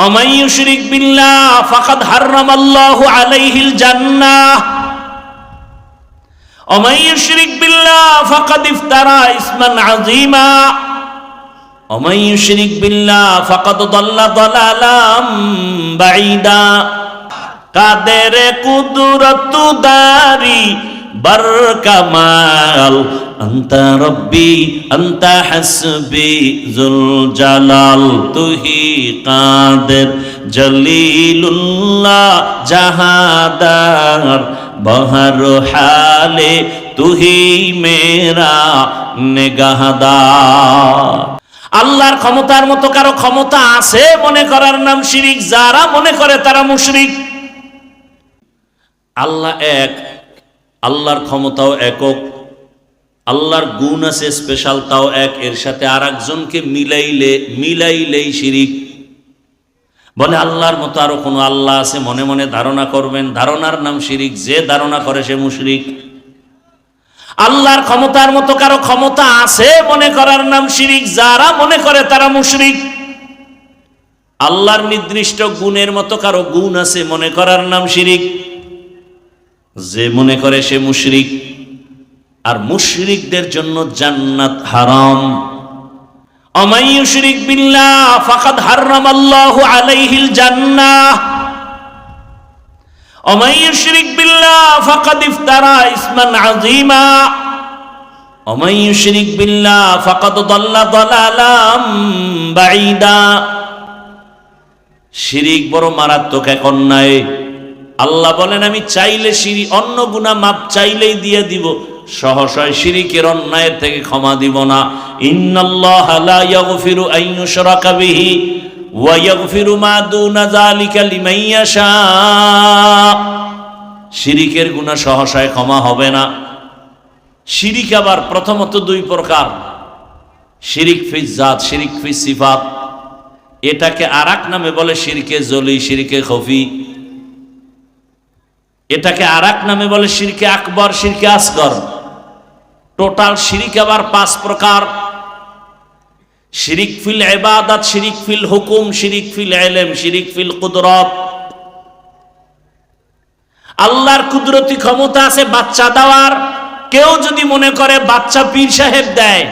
ومن يشرك بالله فقد حرم الله عليه الجنة ومن يشرك بالله فقد افترى اسما عظيما ومن يشرك بالله فقد ضل ضلالا بعيدا قادر قدرت داري বারকামাল, আন্তা রব্বি, আন্তা হাসবি জুল জালাল তুহি কাদের, জলিলুল্লাহ জাহাদার, বহর হালে তুহি মেরা নেগাহদার। আল্লাহর ক্ষমতার মতো কারও ক্ষমতা আছে মনে করার নাম শিরিক, যারা মনে করে তারা মুশরিক। আল্লাহ এক আল্লাহর ক্ষমতাও একক, আল্লাহর গুণ আছে স্পেশাল তাও এক। এর সাথে আর একজনকে মিলাইলে, মিলাইলেই শিরিক। বলে আল্লাহর মতো আরও কোনো আল্লাহ আছে? মনে মনে ধারণা করবেন, ধারণার নাম শিরিক। যে ধারণা করে সে মুশরিক। আল্লাহর ক্ষমতার মতো কারও ক্ষমতা আছে মনে করার নাম শিরিক, যারা মনে করে তারা মুশরিক। আল্লাহর নির্দিষ্ট গুণের মতো কারও গুণ আছে মনে করার নাম শিরিক। যে মনে করে সে মুশরিক, আর মুশরিকদের জন্য জান্নাত হারাম। অমাইয়ুশরিক বিল্লাহ, ফাকাদ হারাম আল্লাহ আলাইহিল জান্নাহ। অমাইয়ুশরিক বিল্লাহ, ফাকাদ ইফতারা ইসমান আযীমা। অমাইয়ুশরিক বিল্লাহ, ফাকাদ দাল্লা দালালাম বাইদা শিরিক বড় মারাত্মক এক অন্যায়। আল্লাহ বলেন, আমি চাইলে শিরি অন্য গুণা মাপ চাইলেই দিয়ে দিব। সহসয় শিরিকের অন্যায়ের থেকে ক্ষমা দিব না। ইন্নাল্লাহ লা ইয়াগফিরু গুনাহ সহসায় ক্ষমা হবে না। শিরিক আবার প্রথমত দুই প্রকার। শিরিক ফি জাত শিরিক ফি সিফাত। এটাকে আরাক নামে বলে শিরকে জলি শিরকে খফি। এটাকে আরাক নামে বলে শিরকে আকবর, শিরকে আসগর। টোটাল শিরিক আবার পাঁচ প্রকার। শিরিক ফিল এবাদাত শিরিক ফিল হুকুম, শিরিক ফিল এলেম শিরিক ফিল কুদরত। আল্লাহর কুদরতি ক্ষমতা আছে, বাচ্চা দেওয়ার। কেউ যদি মনে করে বাচ্চা পীর সাহেব দেয়,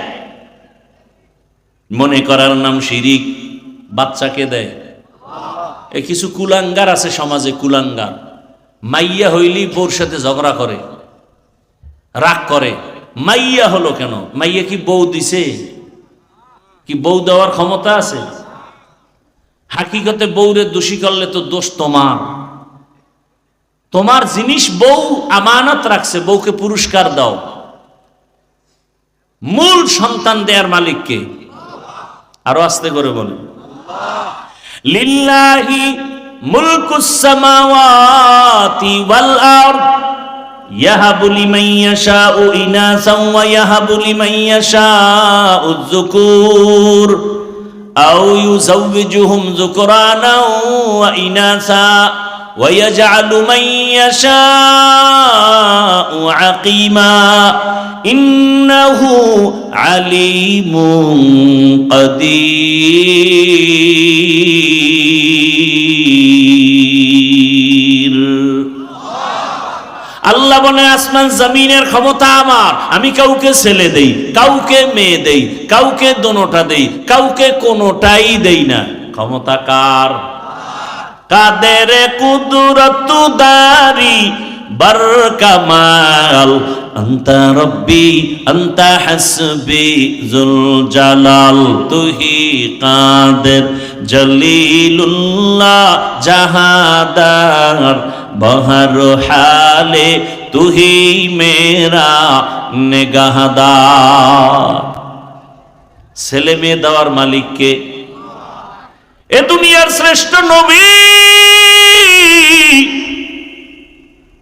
মনে করার নাম শিরিক বাচ্চাকে দেয়? এ কিছু কুলাঙ্গার আছে সমাজে, কুলাঙ্গার। মাইয়া হইলি বউর সাথে ঝগড়া করে, রাগ করে। মাইয়া হলো কেন? মাইয়া কি বউ দিছে? কি বউ দেওয়ার ক্ষমতা আছে? হাকিকতে বউরে দোষী করলে তো দোষ তোমার। তোমার জিনিস বউ আমানত রাখছে, বউকে পুরস্কার দাও। মূল সন্তান দেয়ার মালিককে। আরও আস্তে করে বলে ملك السماوات والأرض يهب لمن يشاء إناثا ويهب لمن يشاء الذكور أو يزوجهم ذكرانا وإناثا ويجعل من يشاء عقيما إنه عليم قدير. আল্লাহ বলে, আসমান জমিনের ক্ষমতা আমার। আমি কাউকে ছেলে দেই, কাউকে মেয়ে দেই, কাউকে দোনোটা দেই, কাউকে কোনোটাই দেই না। ক্ষমতা কার? কাদের কুদুরত দারি বর কামাল আন্তা রব্বি, আন্তা হাসবি, জুল জালাল। তুহি কাদের জলিলুল্লাহ জাহাদার বহর হালে তুহি মেরা নেগাহদার। ছেলে মেয়ে দেওয়ার মালিককে এ দুনিয়ার শ্রেষ্ঠ নবী।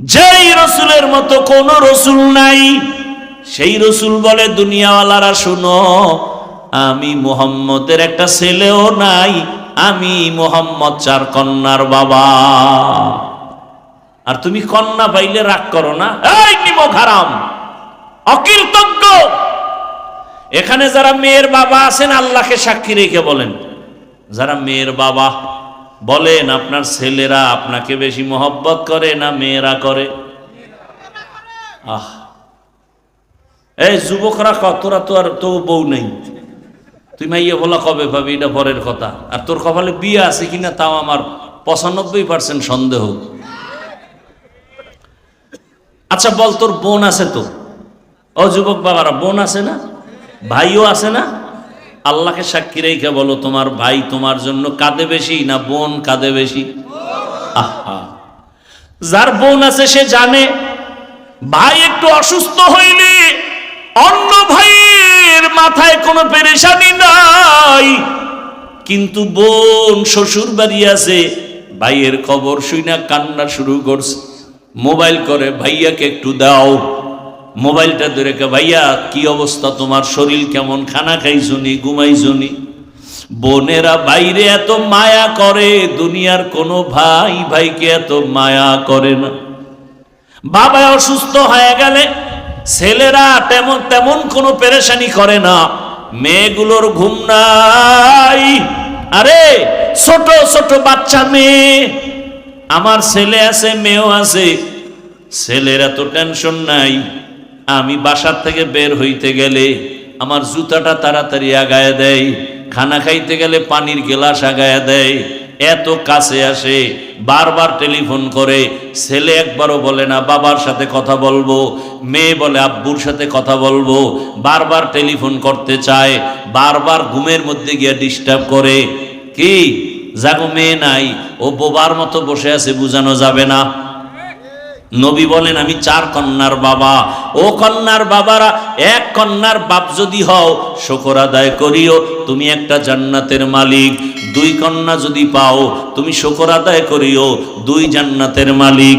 যেই রসুলের মতো কোন রসুল নাই, সেই রসুল বলে দুনিয়াওয়ালারা, শুনো আমি মোহাম্মদের একটা ছেলেও নাই, আমি মোহাম্মদ চার কন্যার বাবা। আর তুমি কন্যা পাইলে রাগ করো না। এই নিমক হারাম? এখানে যারা মেয়ের বাবা আছেন, আল্লাহকে সাক্ষী রেখে বলেন। যারা মেয়ের বাবা বলেন, আপনার ছেলেরা আপনাকে বেশি মহব্বত করে না মেয়েরা করে? আহ! এই যুবকরা কতরা তো আর তো বউ নেই। তুই মাইয়ে বলা কবে পাবি? এটা পরের কথা। আর তোর কপালে বিয়ে আছে কিনা তাও আমার পঁচানব্বই পার্সেন্ট সন্দেহ। আচ্ছা বল, তোর বোন আছে তো? ও যুবক বাবারা, বোন আছে না? ভাইও আছে না? আল্লাহকে সাক্ষী রেখে বলো, তোমার ভাই তোমার জন্য কাঁদে বেশি না বোন কাঁদে বেশি? আহা। যার বোন আছে সে জানে, ভাই একটু অসুস্থ হইলে অন্য ভাইয়ের মাথায় কোনো পেরেশানি নাই। কিন্তু বোন, শ্বশুর বাড়ি আছে, ভাইয়ের খবর শুই না কান্না শুরু করছে। মোবাইল করে, ভাইয়াকে একটু দাও। মোবাইলটা ধরে ভাইয়া, কি অবস্থা তোমার? শরীর কেমন? খানা খাইছনি? ঘুমাইছনি? বোনেরা, বাইরে এত মায়া করে, দুনিয়ার কোনো ভাই ভাইকে এত মায়া করে না। বাবা অসুস্থ হয়ে গেলে ছেলেরা তেমন তেমন কোনো পেরেশানি করে না। মেয়েগুলোর ঘুম নাই। আরে, ছোট ছোট বাচ্চা মেয়ে। আমার ছেলে আছে, মেয়েও আছে। ছেলের এত টেনশন নাই। আমি বাসার থেকে বের হইতে গেলে আমার জুতাটা তাড়াতাড়ি আগায় দেয়। খানা খাইতে গেলে পানির গেলাস আগায় দেয়। এত কাছে আসে, বারবার টেলিফোন করে, ছেলে একবারও বলে না, বাবার সাথে কথা বলব, মেয়ে বলে আব্বুর সাথে কথা বলব, বারবার টেলিফোন করতে চায়, বারবার ঘুমের মধ্যে গিয়ে ডিস্টার্ব করে। কি? জাগো, মেয়ে নাই, ও বোবার মতো বসে আছে, বুঝানো যাবে না। নবী বলেন, আমি চার কন্যার বাবা। ও কন্যার বাবারা, এক কন্যার বাপ যদি হও, শকর আদায় করিও, তুমি একটা জান্নাতের মালিক। দুই কন্যা যদি পাও তুমি শকর আদায় করিও দুই জান্নাতের মালিক।